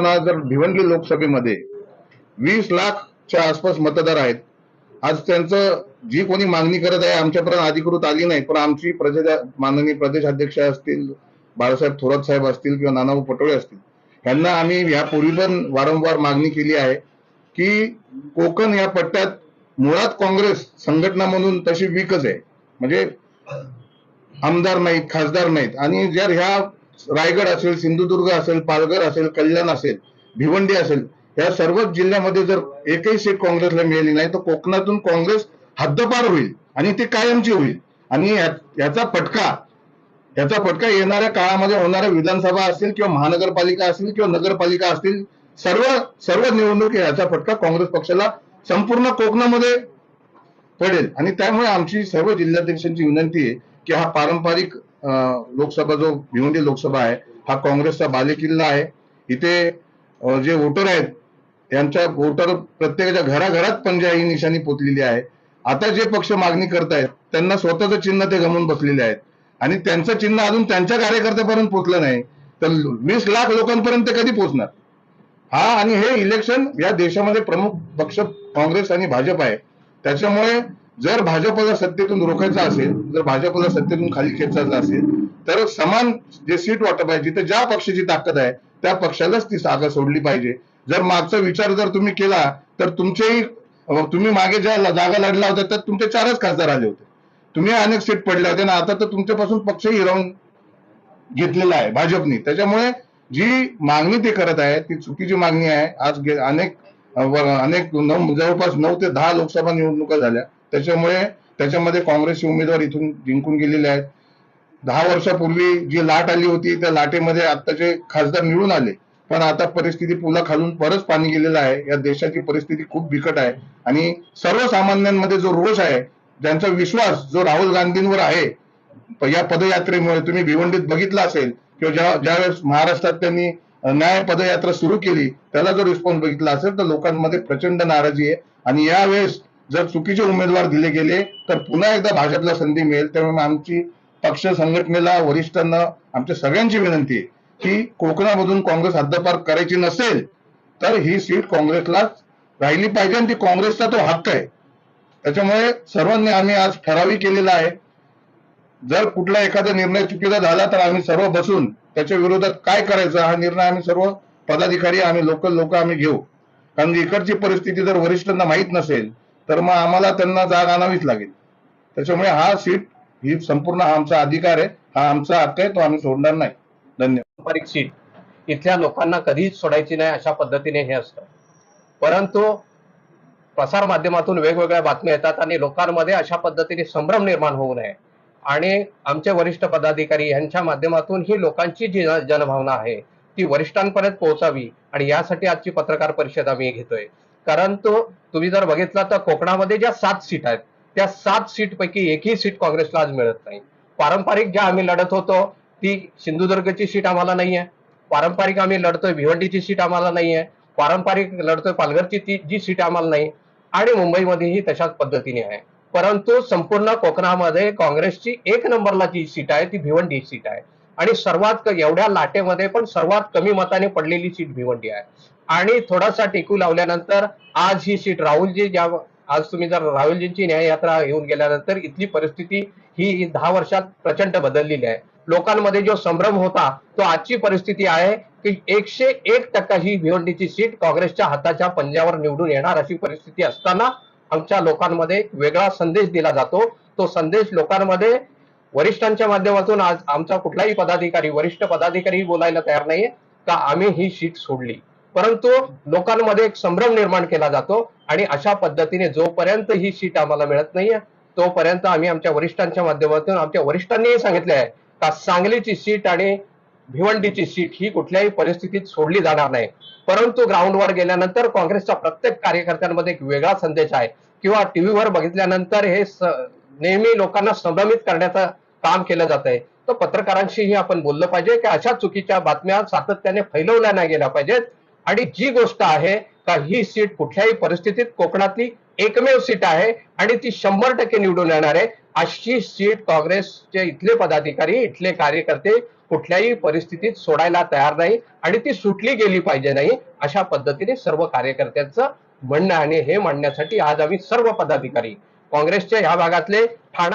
असताना जर भिवंडी लोकसभेमध्ये वीस लाखच्या आसपास मतदार आहेत आज त्यांचं जी कोणी मागणी करत आहे आमच्यापर्यंत अधिकृत आली नाही पण आमची प्रदेश माननीय प्रदेशाध्यक्ष असतील बाळासाहेब थोरात साहेब असतील किंवा नानाभाऊ पटोळे असतील यांना आम्ही यापूर्वी पण वारंवार मागणी केली आहे की कोकण या पट्ट्यात मुळात काँग्रेस संघटना म्हणून तशी वीकच आहे. म्हणजे आमदार नाहीत खासदार नाहीत. आणि जर ह्या रायगड असेल सिंधुदुर्ग असेल पालघर असेल कल्याण असेल भिवंडी असेल या सर्वच जिल्ह्यामध्ये जर एकही सीट काँग्रेसला मिळाली नाही तर कोकणातून काँग्रेस हद्दपार होईल आणि ती कायमची होईल. आणि याचा फटका याचा फटका येणाऱ्या काळामध्ये होणाऱ्या विधानसभा असतील किंवा महानगरपालिका असतील किंवा नगरपालिका असतील सर्व सर्व निवडणूक याचा फटका काँग्रेस पक्षाला संपूर्ण कोकणामध्ये पडेल. आणि त्यामुळे आमची सर्व जिल्हाध्यक्षांची विनंती आहे की हा पारंपरिक लोकसभा जो भिवंडी लोकसभा आहे हा काँग्रेसचा बालेकिल्ला आहे. इथे जे वोटर आहेत यांच्या वोटर प्रत्येकाच्या घराघरात पंजा ही निशाणी पोचलेली आहे. आता जे पक्ष मागणी करतायत त्यांना स्वतःचं चिन्ह ते गमून बसलेले आहेत. आणि त्यांचं चिन्ह अजून त्यांच्या कार्यकर्त्यापर्यंत पोचलं नाही. तर वीस लाख लोकांपर्यंत कधी पोचणार? हा आणि हे इलेक्शन या देशामध्ये प्रमुख पक्ष काँग्रेस आणि भाजप आहे. त्याच्यामुळे जर भाजपला सत्तेतून रोखायचं असेल जर भाजपला सत्तेतून खाली खेचायचं असेल तर समान जे सीट वाटप आहे जिथे ज्या पक्षाची ताकद आहे त्या पक्षालाच ती जागा सोडली पाहिजे. जर मागचा विचार जर तुम्ही केला तर तुमचेही तुम्ही मागे ज्या जागा लढला होता तर तुमचे चारच खासदार आले होते. तुम्ही अनेक सीट पडले होते आणि आता तर तुमच्यापासून पक्षही हिरावून घेतलेला आहे भाजपने. त्याच्यामुळे जी मागणी ते करत आहे ती चुकीची मागणी आहे. आज अनेक अनेक जवळपास नऊ ते दहा लोकसभा निवडणुका झाल्या. त्याच्यामुळे त्याच्यामध्ये काँग्रेसचे उमेदवार इथून जिंकून गेलेले आहेत. दहा वर्षापूर्वी जी लाट आली होती त्या लाटेमध्ये आत्ताचे खासदार निवडून आले. पण आता परिस्थिती पुला खालून परत पाणी गेलेलं आहे. या देशाची परिस्थिती खूप बिकट आहे. आणि सर्वसामान्यांमध्ये जो रोष आहे ज्यांचा विश्वास जो राहुल गांधींवर आहे या पदयात्रेमुळे तुम्ही भिवंडीत बघितलं असेल किंवा ज्या ज्यावेळेस महाराष्ट्रात त्यांनी न्याय पदयात्रा सुरू केली त्याला जो रिस्पॉन्स बघितला असेल तर लोकांमध्ये प्रचंड नाराजी आहे. आणि यावेळेस जर चुकीचे उमेदवार दिले गेले तर पुन्हा एकदा भाजपला संधी मिळेल. त्यामुळे आमची पक्ष संघटनेला वरिष्ठांना आमच्या सगळ्यांची विनंती आहे की कोकणामधून काँग्रेस हद्दपार करायची नसेल तर ही सीट काँग्रेसला राहिली पाहिजे आणि ती काँग्रेसचा तो हक्क आहे. त्याच्यामुळे सर्वांनी आम्ही आज ठरावी केलेला आहे. जर कुठला एखादा निर्णय चुकीचा झाला तर आम्ही सर्व बसून त्याच्या विरोधात काय करायचं हा निर्णय आम्ही सर्व पदाधिकारी आम्ही लोकल लोक आम्ही घेऊ. कारण इकडची परिस्थिती जर वरिष्ठांना माहीत नसेल तर मग आम्हाला त्यांना जाग आणावीच लागेल. त्याच्यामुळे हा सीट ही संपूर्ण हा आमचा अधिकार आहे. हा आमचा हक्क आहे. तो आम्ही सोडणार नाही. धन्यवाद. सीट. इथल्या लोकांना कधीच सोडायची नाही अशा पद्धतीने हे असतं. परंतु प्रसार माध्यमातून वेगवेगळ्या बातम्या येतात आणि लोकांमध्ये अशा पद्धतीने संभ्रम निर्माण होऊ नये. आणि आमचे वरिष्ठ पदाधिकारी यांच्या माध्यमातून ही लोकांची जी जनभावना आहे ती वरिष्ठांपर्यंत पोहोचावी आणि यासाठी आजची पत्रकार परिषद आम्ही घेतोय. कारण तो तुम्ही जर बघितला तर कोकणामध्ये ज्या सात सीट आहेत त्या सात सीट पैकी एकही सीट काँग्रेसला आज मिळत नाही. पारंपरिक ज्या आम्ही लढत होतो ती सिंधुदुर्गची सीट आम्हाला नाही आहे पारंपरिक आम्ही लढतोय भिवंडीची सीट आम्हाला नाही आहे पारंपरिक लढतोय पालघरची ती जी सीट आम्हाला नाही. आणि मुंबईमध्येही तशाच पद्धतीने आहे. परंतु संपूर्ण कोकणामध्ये काँग्रेसची एक नंबरला जी सीट आहे ती भिवंडी सीट आहे. आणि सर्वात एवढ्या लाटेमध्ये पण सर्वात कमी मताने पडलेली सीट भिवंडी आहे. आणि थोडासा टिकू लावल्यानंतर आज ही सीट राहुलजी ज्या आज तुम्ही जर राहुलजींची न्याययात्रा येऊन गेल्यानंतर इथली परिस्थिती ही दहा वर्षात प्रचंड बदललेली आहे. लोकांमध्ये जो संभ्रम होता तो आजची परिस्थिती आहे की एकशे एक टक्का ही भिवंडीची सीट काँग्रेसच्या हाताच्या पंजावर निवडून येणार अशी परिस्थिती असताना आमच्या लोकांमध्ये वेगळा संदेश दिला जातो. तो संदेश लोकांमध्ये वरिष्ठांच्या माध्यमातून आज आमचा कुठलाही पदाधिकारी वरिष्ठ पदाधिकारी बोलायला तयार नाहीये. का आम्ही ही सीट सोडली? परंतु लोकांमध्ये एक संभ्रम निर्माण केला जातो आणि अशा पद्धतीने जोपर्यंत ही सीट आम्हाला मिळत नाहीये तोपर्यंत आम्ही आमच्या वरिष्ठांच्या माध्यमातून आमच्या वरिष्ठांनीही सांगितले आहे का सांगलीची सीट आणि भिवंडीची सीट ही कुठल्याही परिस्थितीत सोडली जाणार नाही. परंतु ग्राउंडवर गेल्यानंतर काँग्रेसच्या प्रत्येक कार्यकर्त्यांमध्ये एक वेगळा संदेश आहे किंवा टीव्हीवर बघितल्यानंतर हे नेहमी लोकांना संभ्रमित करण्याचं काम केलं जात आहे तर पत्रकारांशीही आपण बोललं पाहिजे की अशा चुकीच्या बातम्या सातत्याने फैलवल्या नाही गेल्या पाहिजेत. आणि जी गोष्ट आहे का ही सीट कुठल्याही परिस्थितीत कोकणातली एकमेव सीट आहे आणि ती शंभर टक्के निवडून येणार आहे अशी सीट काँग्रेसचे इथले पदाधिकारी इथले कार्यकर्ते कुठल्याही परिस्थितीत सोडायला तयार नाही आणि ती सुटली गेली पाहिजे नाही अशा पद्धतीने सर्व कार्यकर्त्यांचं म्हणणं आणि हे म्हणण्यासाठी आज आम्ही सर्व पदाधिकारी काँग्रेसच्या ह्या भागातले ठाणा